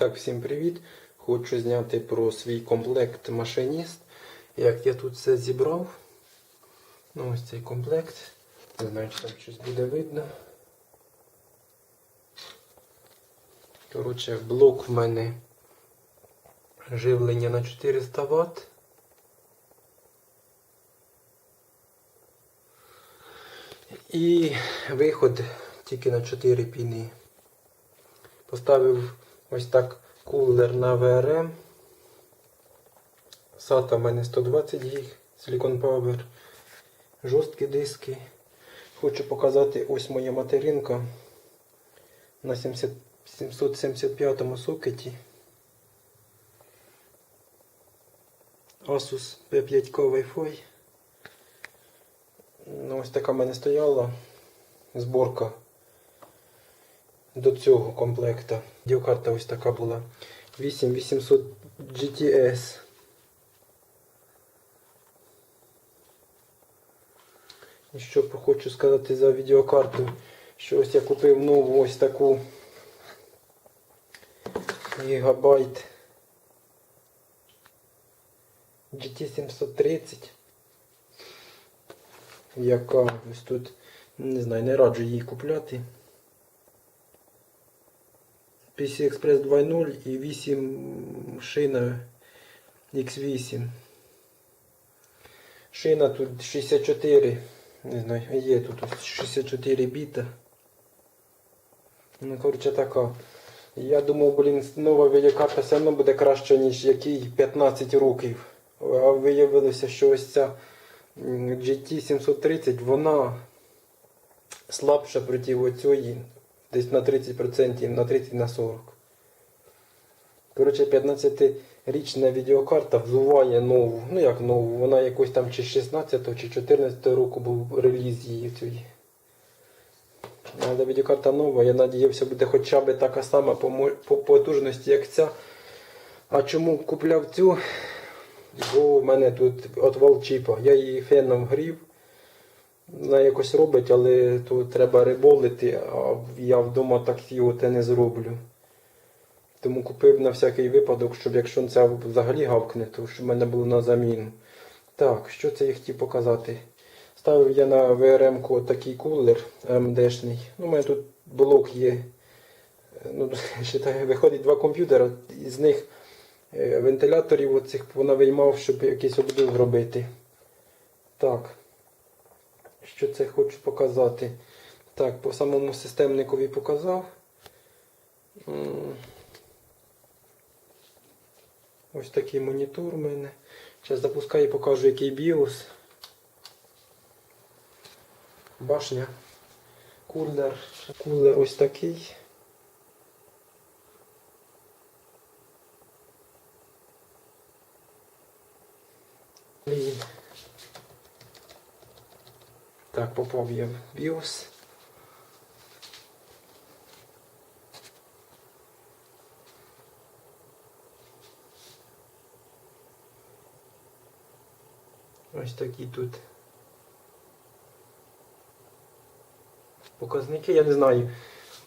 Так, всім привіт! Хочу зняти про свій комплект машиніст. Як я тут все зібрав. Ну, ось цей комплект. Не знаю, чи там щось буде видно. Коротше, блок в мене живлення на 400 Вт. І виход тільки на 4 піни. Поставив ось так кулер на VRM. SATA в мене 120 гіг, Silicon Power, жорсткі диски. Хочу показати ось моя материнка на 70, 775 сокеті. Asus P5K Wi-Fi. Ну, ось така в мене стояла зборка до цього комплекта. Відеокарта ось така була. 8800 GTS. І що хочу сказати за відеокарту, що ось я купив нову ось таку гігабайт GT730 яка ось тут, не знаю, не раджу її купляти. PC Express 2.0 і 8 шина X8. Шина тут 64, не знаю, є тут ось 64 біта. Ну, коротше така. Я думав, блін, нова відеокарта все одно буде краще, ніж який 15 років. А виявилося, що ось ця GT730, вона слабша проти оцієї, десь на 30%, на 30 на 40. Коротше, 15-річна відеокарта взуває нову. Ну як нову, вона якось там чи 16 чи 14 року був реліз її цієї. Але відеокарта нова, я надіявся, буде хоча б така сама по, по потужності, як ця. А чому купляв цю? Бо в мене тут отвал чіпа. Я її феном грів. Вона якось робить, але тут треба риболити, а я вдома так його те не зроблю. Тому купив на всякий випадок, щоб якщо це взагалі гавкне, то щоб в мене було на заміну. Так, що це я хотів показати? Ставив я на VRM такий кулер AMD-шний. Ну, у мене тут блок є. Ну, считай, виходить два комп'ютера, із них е, вентиляторів оцих понавиймав, щоб якийсь обдув зробити. Так. Що це хочу показати? Так, по самому системникові показав. Ось такий монітор у мене. Зараз запускаю і покажу, який BIOS. Башня. Кулер. Кулер ось такий. Блін. Так, попав я в BIOS. Ось такі тут показники. Я не знаю,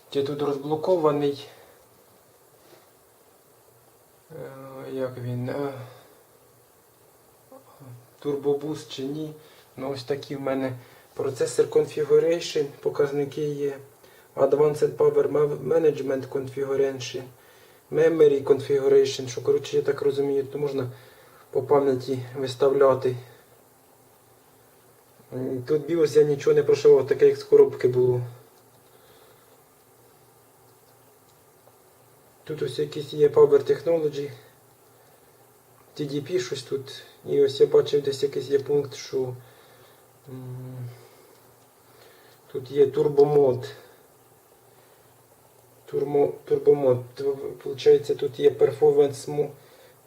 чи тут розблокований. Е, Як він? е, Турбобуст чи ні. Ну ось такі в мене процесор Configuration, показники є. Advanced Power Management Configuration, Memory Configuration, що коротше, я так розумію, то можна по пам'яті виставляти. Тут BIOS я нічого не прошивав, таке як з коробки було. Тут ось якісь є Power Technology. TDP щось тут. І ось я бачив десь якийсь є пункт, що тут є турбомод. Турмо, турбомод. Получається, тут є performance mode,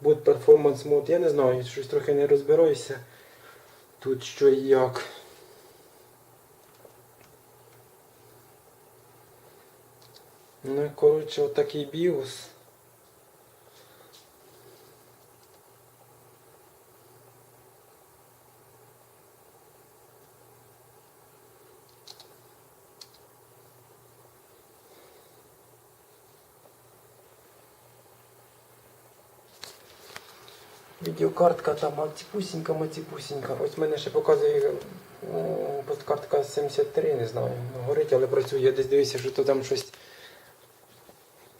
boot performance mode. Я не знаю, щось трохи не розбираюся. Тут що і як. Ну, коротше, отакий BIOS. Відеокартка там маціпусінька, маціпусінька. Ось в мене ще показує м, посткартка 73, не знаю. Горить, але працює. Я десь дивився, що то там щось.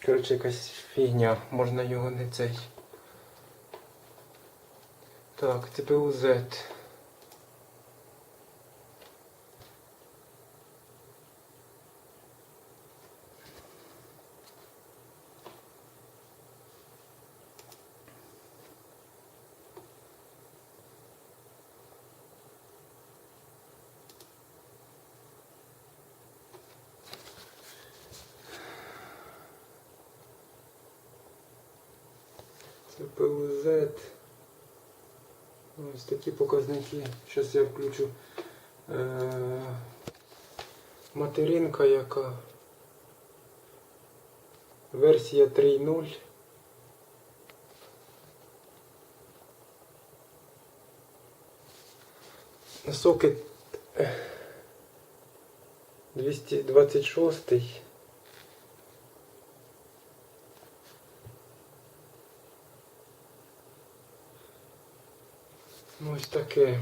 Коротше, якась фігня. Можна його не цей. Так, ЦПУ Z. ЦПУ Z. Ось такі показники. Зараз я включу е- материнка, яка версія 3.0. Сокет е, 226. Ну, Ось таке.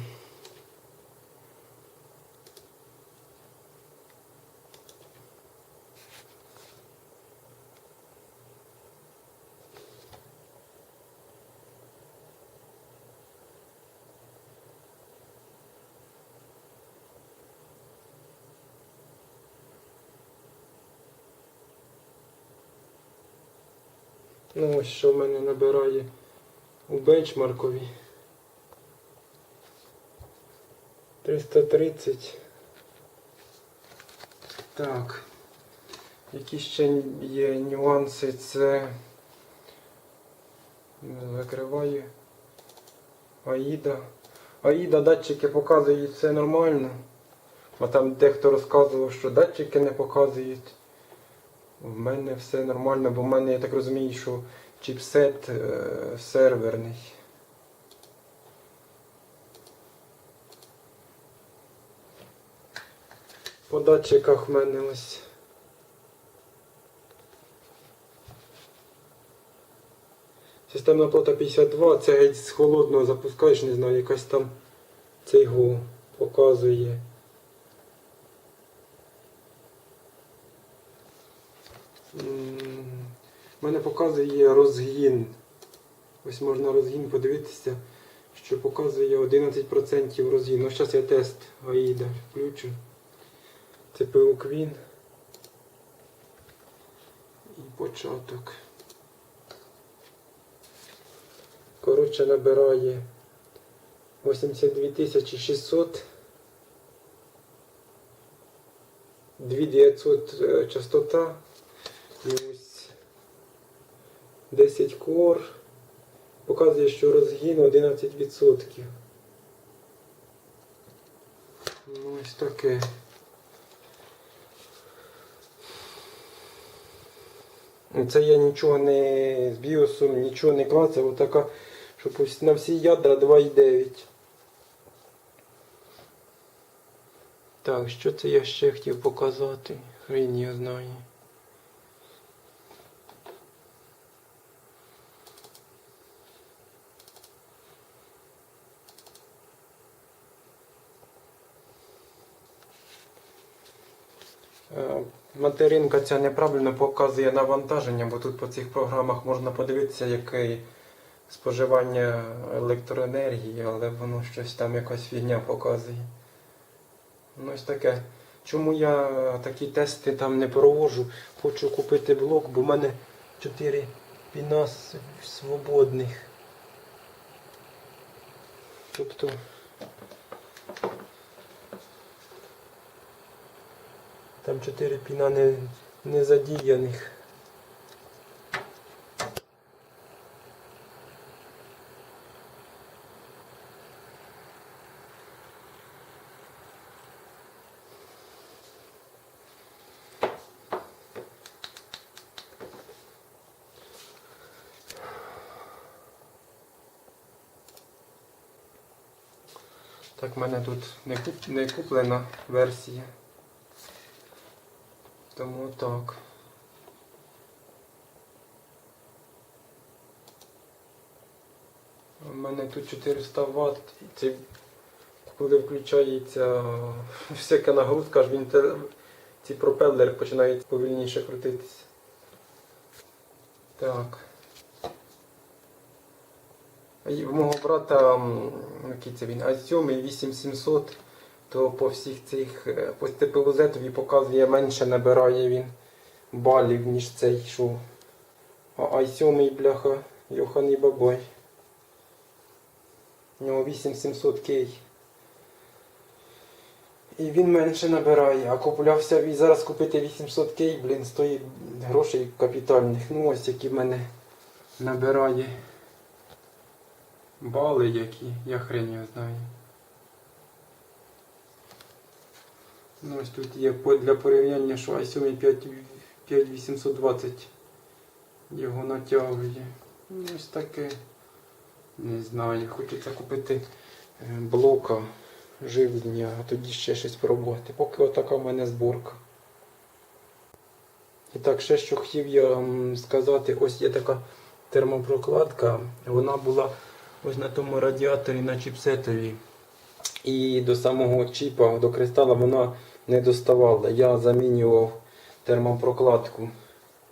Ну, ось що в мене набирає у бенчмаркові. 330. Так. Які ще є нюанси? Це не закриваю. Аїда. Аїда датчики показують все нормально. А там дехто розказував, що датчики не показують. В мене все нормально, бо в мене, я так розумію, що чіпсет е, серверний. По датчиках в мене ось. Системна плата 52, це геть з холодного запускаєш, не знаю, якась там цей показує. В мене показує розгін. Ось можна розгін подивитися, що показує 11% розгін. Ну, зараз я тест АІДа включу. ЦПУ Queen. І початок. Коротше, набирає 82 600. 2900 е, частота. І ось 10 кор. Показує, що розгін 11%. Ну, ось таке. Це я нічого не з біосом, нічого не клацав, отака, щоб ось на всі ядра 2,9. Так, що це я ще хотів показати? Хрень я знаю. Е, Материнка ця неправильно показує навантаження, бо тут по цих програмах можна подивитися, яке споживання електроенергії, але воно щось там якась фігня показує. Ну ось таке. Чому я такі тести там не проводжу? Хочу купити блок, бо в мене 4 піна свободних. Тобто Там 4 піна не, не задіяних. Так, в мене тут не, куп, не куплена версія. Тому так. У мене тут 400 Вт. Це коли включається всяка нагрузка, аж він ці пропелери починають повільніше крутитися. Так. І в мого брата, який це він, А7 8700, то по всіх цих, е, по ТПУЗ показує менше набирає він балів, ніж цей йшов. А i7 бляха, Йоханий Бабай. У нього 8700 кей. І він менше набирає, а куплявся і зараз купити 800 кей, блін, стоїть грошей капітальних. Ну ось які в мене набирає бали які, я хрен його знаю. Ну ось тут є для порівняння, що i7 5820 його натягує. Ну, ось таке. Не знаю, хочеться купити е, блока живлення, а тоді ще щось пробувати. Поки отака в мене зборка. І так, ще що хотів я сказати, ось є така термопрокладка. Вона була ось на тому радіаторі на чіпсетові. І до самого чіпа, до кристала вона не доставала. Я замінював термопрокладку.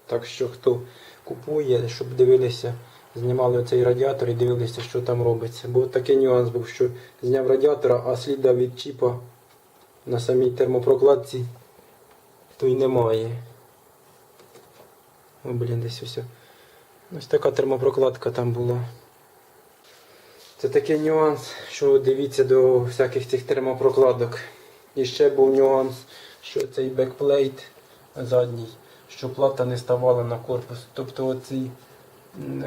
Так що хто купує, щоб дивилися, знімали оцей радіатор і дивилися, що там робиться. Бо такий нюанс був, що зняв радіатора, а сліда від чіпа на самій термопрокладці то й немає. О, блін, десь ось. Ось така термопрокладка там була. Це такий нюанс, що дивіться до всяких цих термопрокладок. І ще був нюанс, що цей бекплейт задній, що плата не ставала на корпус. Тобто оці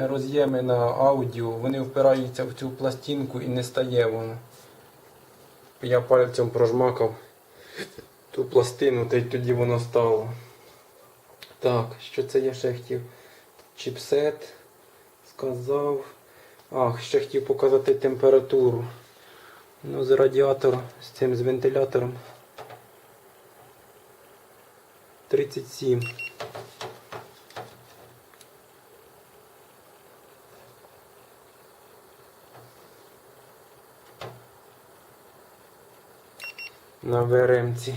роз'єми на аудіо, вони впираються в цю пластинку і не стає воно. Я пальцем прожмакав ту пластину, та й тоді воно стало. Так, що це я ще хотів? Чіпсет сказав. Ах, ще хотів показати температуру. Ну, з радіатор з цим з вентилятором. 37. На ВРМці.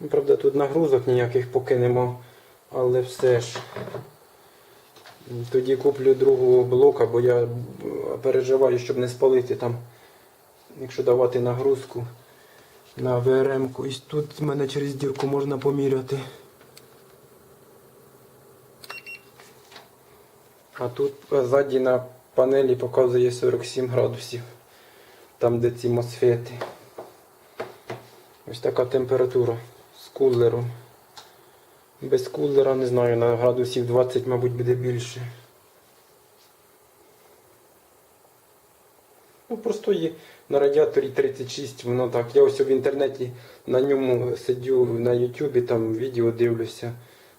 Ну, Правда, тут нагрузок ніяких поки нема, але все ж. Тоді куплю другого блока, бо я переживаю, щоб не спалити там, якщо давати нагрузку на ВРМ-ку. І тут в мене через дірку можна поміряти. А тут ззаді на панелі показує 47 градусів. Там де ці мосфети. Ось така температура з кулером. Без кулера, не знаю, на градусів 20, мабуть, буде більше. Ну, на радіаторі 36, воно так. Я ось в інтернеті на ньому сидю на Ютубі, там відео дивлюся,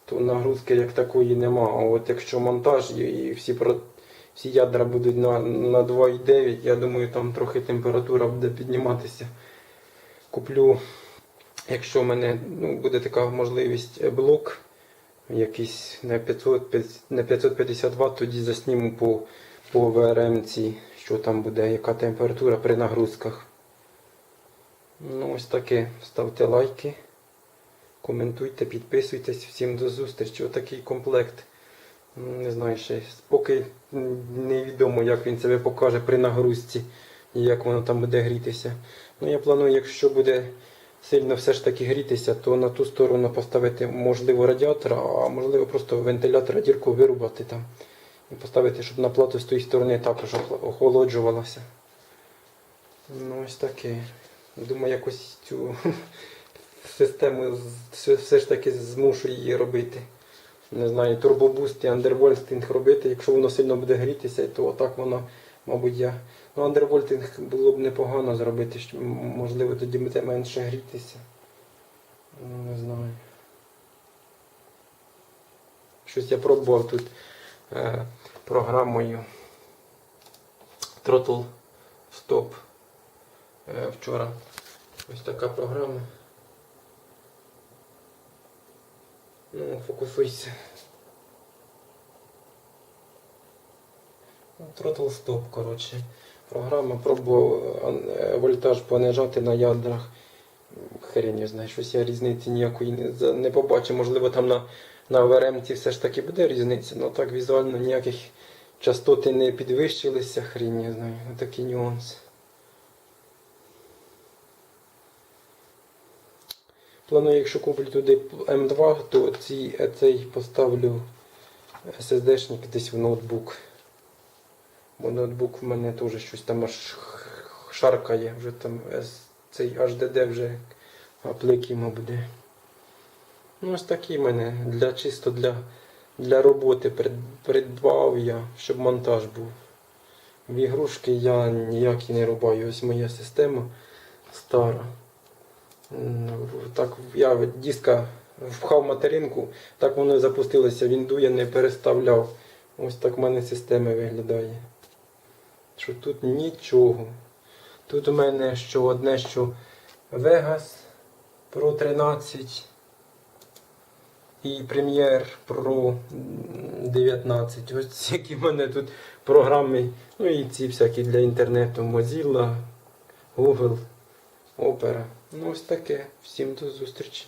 то нагрузки як такої нема. А от якщо монтаж і, всі, про, всі ядра будуть на, на 2,9, я думаю, там трохи температура буде підніматися. Куплю Якщо в мене ну, буде така можливість блок якийсь на 500, на 550 Вт, тоді засніму по, по ВРМ ці, що там буде, яка температура при нагрузках. Ну ось таке. Ставте лайки, коментуйте, підписуйтесь. Всім до зустрічі. Отакий комплект. Не знаю ще. Поки невідомо, як він себе покаже при нагрузці і як воно там буде грітися. Ну я планую, якщо буде сильно все ж таки грітися, то на ту сторону поставити можливо радіатор, а можливо просто вентилятора дірку вирубати там. І поставити, щоб на плату з тої сторони також охолоджувалося. Ну ось таке. Думаю, якось цю систему все, ж таки змушу її робити. Не знаю, турбобуст і андервольстинг робити. Якщо воно сильно буде грітися, то отак воно, мабуть, я. Ну, андервольтинг було б непогано зробити, можливо, тоді буде менше грітися. Ну, Не знаю. Щось я пробував тут е, програмою Throttle Stop е, вчора. Ось така програма. Ну, фокусуйся. Throttle Stop, коротше. Програма пробував е, вольтаж понижати на ядрах. Хрень я знаю, щось я різниці ніякої не, не побачив. Можливо, там на, на ВРМці все ж таки буде різниця, але так візуально ніяких частоти не підвищилися, хрень я знаю. Такий нюанс. Планую, якщо куплю туди М2, то е, цей поставлю SSD-шник десь в ноутбук. Бо ноутбук в мене теж щось там аж шаркає, вже там цей HDD вже аплик йому буде. Ну ось такий в мене для чисто для, для роботи придбав я, щоб монтаж був. В ігрушки я ніякі не рубаю. Ось моя система стара. Так я диска впхав материнку, так воно і запустилося. Вінду я не переставляв. Ось так в мене система виглядає. Що тут нічого. Тут у мене що одне, що Vegas Pro 13 і Premiere Pro 19. Ось які в мене тут програми. Ну і ці всякі для інтернету Mozilla, Google, Opera. Ну ось таке. Всім до зустрічі.